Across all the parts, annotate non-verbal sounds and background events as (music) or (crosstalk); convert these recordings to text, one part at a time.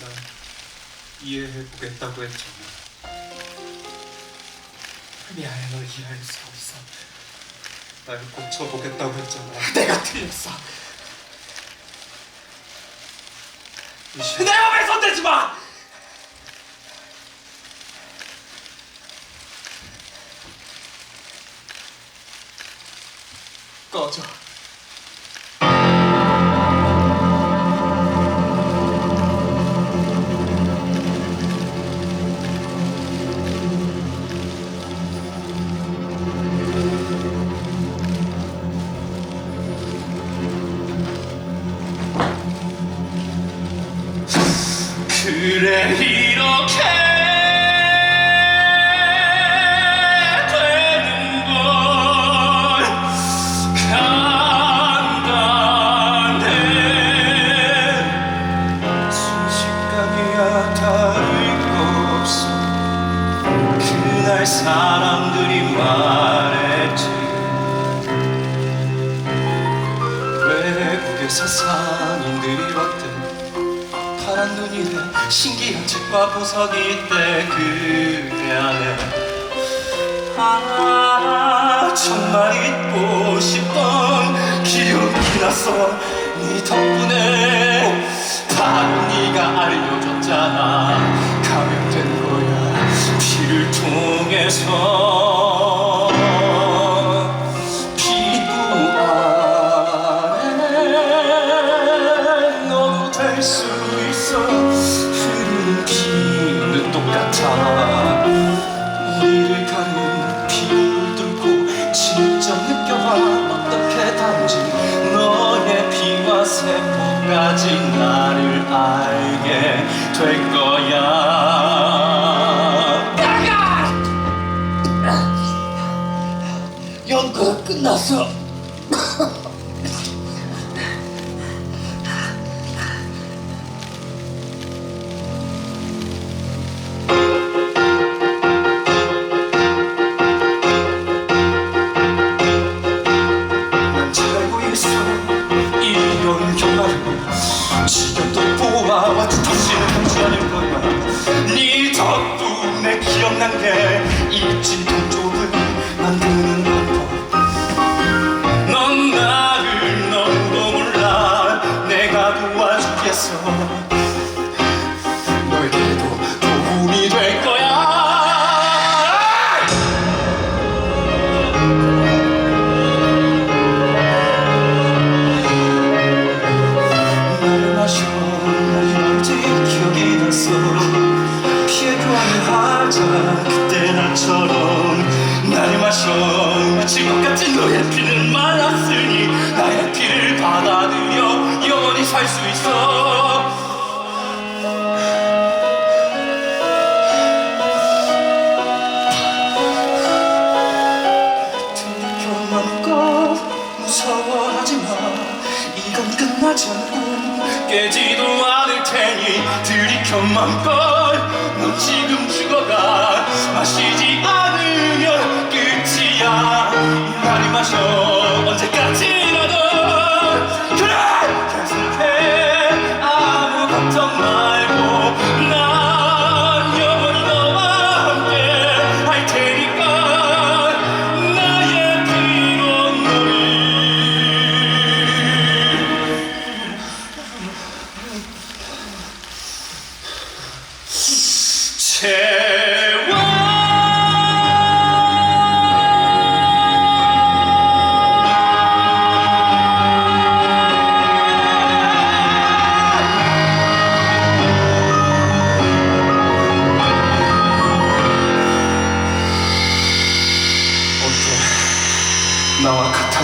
난 이해해 보겠다고 했잖아. 미안해 널 이해할 수 없어 날 고쳐보겠다고 했잖아. (laughs) 내가 틀렸어 내 몸에 손대지 마! 꺼져 이렇게 되는 걸 간단해. 그날 사람들이 말했지. 외국에서 왔대 돼 신기한 책과 보석이 있대 그대 안에. 아 정말 잊고 싶던 기억이 났어 네 덕분에 바로 네가 알려줬잖아. 감염된 거야. 피를 통해서 세포까지 나를 알게 될 거야. 연구가 끝났어 덕분에 기억난 게 잊진 것 같은 너의 피는 말랐으니 나의 피를 받아들여 영원히 살 수 있어. 들켜만 꼭 무서워하지 마. 이건 끝나지 않고 깨지도 않을 테니 들이켜 맘껏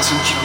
to kill.